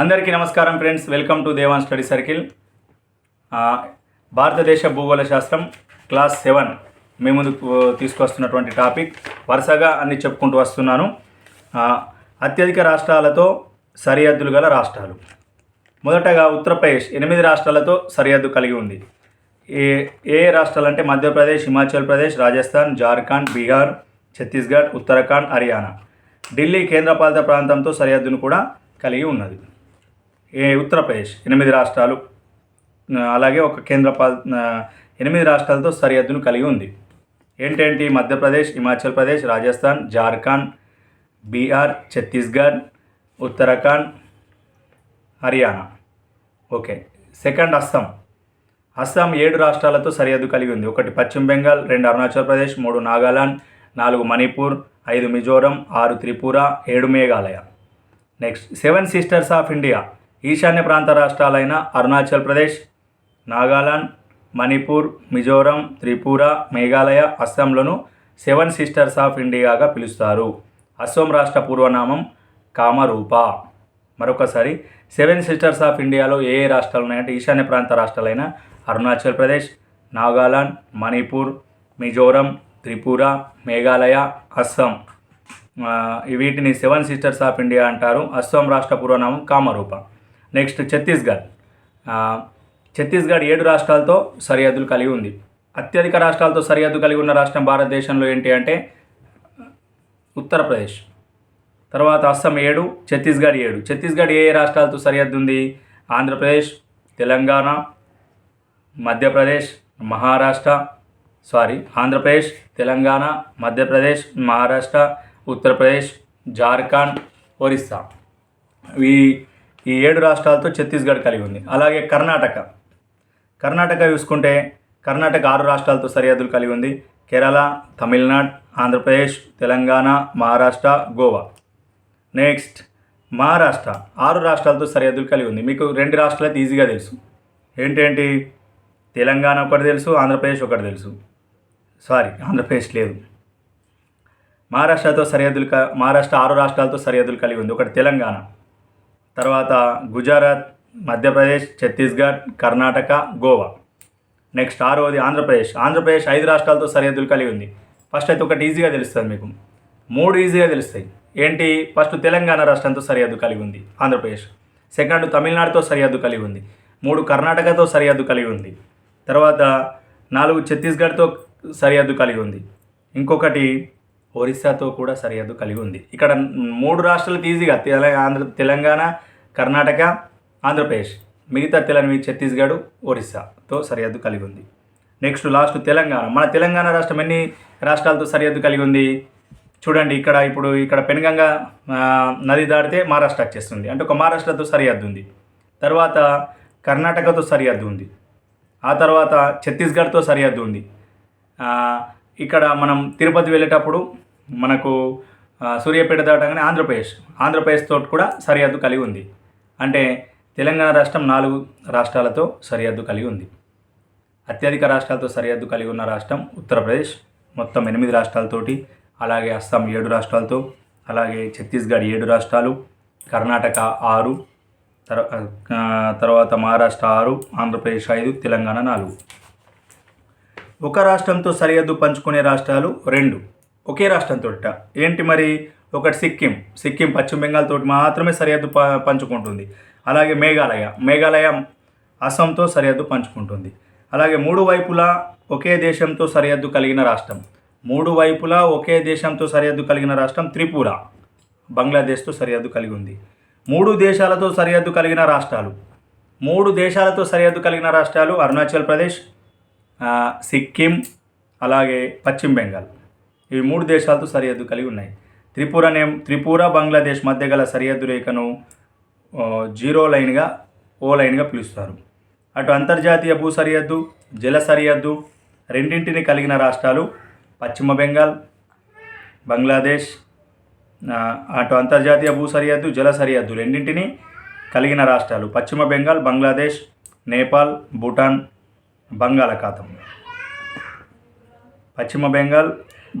అందరికీ నమస్కారం friends. Welcome to Devan study circle. భారతదేశ భూగోళ శాస్త్రం క్లాస్ సెవెన్ మీ ముందుకు తీసుకొస్తున్నటువంటి టాపిక్. వరుసగా అన్ని చెప్పుకుంటూ వస్తున్నాను. అత్యధిక రాష్ట్రాలతో సరిహద్దులు గల రాష్ట్రాలు. మొదటగా ఉత్తరప్రదేశ్ ఎనిమిది రాష్ట్రాలతో సరిహద్దు కలిగి ఉంది. ఏ ఏ రాష్ట్రాలు అంటే మధ్యప్రదేశ్ హిమాచల్ ప్రదేశ్ రాజస్థాన్ జార్ఖండ్ బీహార్ ఛత్తీస్గఢ్ ఉత్తరాఖండ్ హర్యానా. ఢిల్లీ కేంద్రపాలిత ప్రాంతంతో సరిహద్దును కూడా కలిగి ఉన్నది. ఉత్తరప్రదేశ్ ఎనిమిది రాష్ట్రాలు అలాగే ఒక కేంద్రపాల ఎనిమిది రాష్ట్రాలతో సరిహద్దును కలిగి ఉంది. ఏంటేంటి? మధ్యప్రదేశ్ హిమాచల్ ప్రదేశ్ రాజస్థాన్ జార్ఖండ్ బీహార్ ఛత్తీస్గఢ్ ఉత్తరాఖండ్ హర్యానా. ఓకే. సెకండ్ అస్సాం. అస్సాం ఏడు రాష్ట్రాలతో సరిహద్దు కలిగి ఉంది. ఒకటి పశ్చిమ బెంగాల్ రెండు అరుణాచల్ ప్రదేశ్ మూడు నాగాలాండ్ నాలుగు మణిపూర్ ఐదు మిజోరం ఆరు త్రిపుర ఏడు Meghalaya. Next. Seven sisters of India. ఈశాన్య ప్రాంత రాష్ట్రాలైన అరుణాచల్ ప్రదేశ్ నాగాలాండ్ మణిపూర్ మిజోరం త్రిపుర మేఘాలయ అస్సాంలను సెవెన్ సిస్టర్స్ ఆఫ్ ఇండియాగా పిలుస్తారు. అస్సోం రాష్ట్ర పూర్వనామం కామరూప. మరొకసారి సెవెన్ సిస్టర్స్ ఆఫ్ ఇండియాలో ఏ ఏ రాష్ట్రాలు ఉన్నాయంటే ఈశాన్య ప్రాంత రాష్ట్రాలైన అరుణాచల్ ప్రదేశ్ నాగాలాండ్ మణిపూర్ మిజోరం త్రిపుర మేఘాలయ అస్సాం. వీటిని సెవెన్ సిస్టర్స్ ఆఫ్ ఇండియా అంటారు. అస్సాం రాష్ట్ర పూర్వనామం కామరూప. నెక్స్ట్ ఛత్తీస్గఢ్. ఛత్తీస్గఢ్ ఏడు రాష్ట్రాలతో సరిహద్దులు కలిగి ఉంది. అత్యధిక రాష్ట్రాలతో సరిహద్దు కలిగి ఉన్న రాష్ట్రం భారతదేశంలో ఏంటి అంటే ఉత్తరప్రదేశ్. తర్వాత అస్సాం ఏడు ఛత్తీస్గఢ్ ఏడు. ఛత్తీస్గఢ్ ఏ ఏ రాష్ట్రాలతో సరిహద్దు ఉంది? ఆంధ్రప్రదేశ్ తెలంగాణ మధ్యప్రదేశ్ మహారాష్ట్ర సారీ ఆంధ్రప్రదేశ్ తెలంగాణ మధ్యప్రదేశ్ మహారాష్ట్ర ఉత్తరప్రదేశ్ జార్ఖండ్ ఒరిస్సా. ఈ ఈ ఏడు రాష్ట్రాలతో ఛత్తీస్గఢ్ కలిగి ఉంది. అలాగే కర్ణాటక. కర్ణాటక చూసుకుంటే కర్ణాటక ఆరు రాష్ట్రాలతో సరిహద్దులు కలిగి ఉంది. కేరళ తమిళనాడు ఆంధ్రప్రదేశ్ తెలంగాణ మహారాష్ట్ర గోవా. నెక్స్ట్ మహారాష్ట్ర ఆరు రాష్ట్రాలతో సరిహద్దులు కలిగి ఉంది. మీకు రెండు రాష్ట్రాలు అయితే ఈజీగా తెలుసు. ఏంటేంటి? తెలంగాణ ఒకటి తెలుసు ఆంధ్రప్రదేశ్ ఒకటి తెలుసు. సారీ ఆంధ్రప్రదేశ్ లేదు. మహారాష్ట్రతో సరిహద్దులు మహారాష్ట్ర ఆరు రాష్ట్రాలతో సరిహద్దులు కలిగి ఉంది. ఒకటి తెలంగాణ. తర్వాత గుజరాత్ మధ్యప్రదేశ్ ఛత్తీస్గఢ్ కర్ణాటక గోవా. నెక్స్ట్ ఆరోది ఆంధ్రప్రదేశ్. ఆంధ్రప్రదేశ్ ఐదు రాష్ట్రాలతో సరిహద్దులు కలిగి ఉంది. ఫస్ట్ అయితే ఒకటి ఈజీగా తెలుస్తుంది మీకు. మూడు ఈజీగా తెలుస్తాయి. ఏంటి? ఫస్ట్ తెలంగాణ రాష్ట్రంతో సరిహద్దు కలిగి ఉంది ఆంధ్రప్రదేశ్. సెకండ్ తమిళనాడుతో సరిహద్దు కలిగి ఉంది. మూడు కర్ణాటకతో సరిహద్దు కలిగి ఉంది. తర్వాత నాలుగు ఛత్తీస్గఢ్తో సరిహద్దు కలిగి ఉంది. ఇంకొకటి ఒరిస్సాతో కూడా సరిహద్దు కలిగి ఉంది. ఇక్కడ మూడు రాష్ట్రాలకు ఈజీగా తెల ఆంధ్ర తెలంగాణ కర్ణాటక ఆంధ్రప్రదేశ్ మిగతా తెలంగాణ ఛత్తీస్గఢ్ ఒరిస్సాతో సరిహద్దు కలిగి ఉంది. Next last Telangana. మన తెలంగాణ రాష్ట్రం ఎన్ని రాష్ట్రాలతో సరిహద్దు కలిగి ఉంది? చూడండి ఇక్కడ ఇప్పుడు ఇక్కడ పెనుగంగ నది దాటితే మహారాష్ట్ర వచ్చేస్తుంది. అంటే ఒక మహారాష్ట్రతో సరిహద్దు ఉంది. తర్వాత కర్ణాటకతో సరిహద్దు ఉంది. ఆ తర్వాత ఛత్తీస్గఢ్తో సరిహద్దు ఉంది. ఇక్కడ మనం తిరుపతి వెళ్ళేటప్పుడు మనకు సూర్యాపేట దాటగానే ఆంధ్రప్రదేశ్. ఆంధ్రప్రదేశ్ తోటి కూడా సరిహద్దు కలిగి ఉంది. అంటే తెలంగాణ రాష్ట్రం నాలుగు రాష్ట్రాలతో సరిహద్దు కలిగి ఉంది. అత్యధిక రాష్ట్రాలతో సరిహద్దు కలిగి ఉన్న రాష్ట్రం ఉత్తరప్రదేశ్. మొత్తం ఎనిమిది రాష్ట్రాలతోటి అలాగే అస్సాం ఏడు రాష్ట్రాలతో అలాగే ఛత్తీస్గఢ్ ఏడు రాష్ట్రాలు కర్ణాటక ఆరు తర్వాత మహారాష్ట్ర ఆరు ఆంధ్రప్రదేశ్ ఐదు తెలంగాణ నాలుగు. ఒక రాష్ట్రంతో సరిహద్దు పంచుకునే రాష్ట్రాలు రెండు. ఒకే రాష్ట్రంతోట ఏంటి మరి? ఒకటి సిక్కిం. సిక్కిం పశ్చిమ బెంగాల్ తోటి మాత్రమే సరిహద్దు ప పంచుకుంటుంది. అలాగే మేఘాలయ. మేఘాలయ అస్సాంతో సరిహద్దు పంచుకుంటుంది. అలాగే మూడు వైపులా ఒకే దేశంతో సరిహద్దు కలిగిన రాష్ట్రం. మూడు వైపులా ఒకే దేశంతో సరిహద్దు కలిగిన రాష్ట్రం త్రిపుర. బంగ్లాదేశ్తో సరిహద్దు కలిగి ఉంది. మూడు దేశాలతో సరిహద్దు కలిగిన రాష్ట్రాలు. మూడు దేశాలతో సరిహద్దు కలిగిన రాష్ట్రాలు అరుణాచల్ ప్రదేశ్ సిక్కిం అలాగే పశ్చిమ బెంగాల్. ఇవి మూడు దేశాలతో సరిహద్దు కలిగి ఉన్నాయి. త్రిపుర నేమ్ త్రిపుర బంగ్లాదేశ్ మధ్య గల సరిహద్దు రేఖను జీరో లైన్గా ఓ లైన్గా పిలుస్తారు. అటు అంతర్జాతీయ భూ సరిహద్దు జల సరిహద్దు రెండింటిని కలిగిన రాష్ట్రాలు పశ్చిమ బెంగాల్ బంగ్లాదేశ్ అటు అంతర్జాతీయ భూ సరిహద్దు జల సరిహద్దు రెండింటిని కలిగిన రాష్ట్రాలు పశ్చిమ బెంగాల్ బంగ్లాదేశ్ నేపాల్ భూటాన్ బంగాళాఖాతం. పశ్చిమ బెంగాల్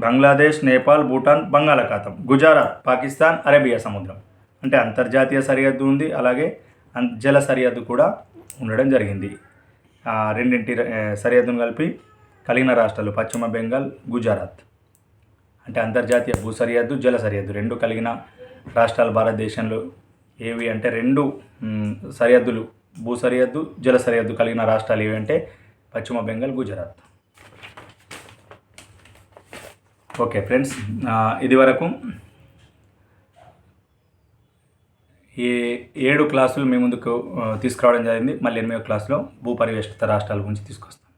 బంగ్లాదేశ్ నేపాల్ భూటాన్ బంగాళాఖాతం. గుజరాత్ పాకిస్తాన్ అరేబియా సముద్రం. అంటే అంతర్జాతీయ సరిహద్దు ఉంది. అలాగే జల సరిహద్దు కూడా ఉండడం జరిగింది. రెండింటి సరిహద్దును కలిపి కలిగిన రాష్ట్రాలు పశ్చిమ బెంగాల్ గుజరాత్. అంటే అంతర్జాతీయ భూ సరిహద్దు జల సరిహద్దు రెండు కలిగిన రాష్ట్రాలు భారతదేశంలో ఏవి అంటే రెండు సరిహద్దులు. భూ సరిహద్దు జల సరిహద్దు కలిగిన రాష్ట్రాలు ఏవి అంటే పశ్చిమ బెంగాల్ గుజరాత్. ఓకే ఫ్రెండ్స్ ఇది వరకు ఈ ఏడు క్లాసులు మీ ముందుకు తీసుకురావడం జరిగింది. మళ్ళీ ఎనిమిదో క్లాసులో భూపరివేష్ట రాష్ట్రాల గురించి తీసుకొస్తాం.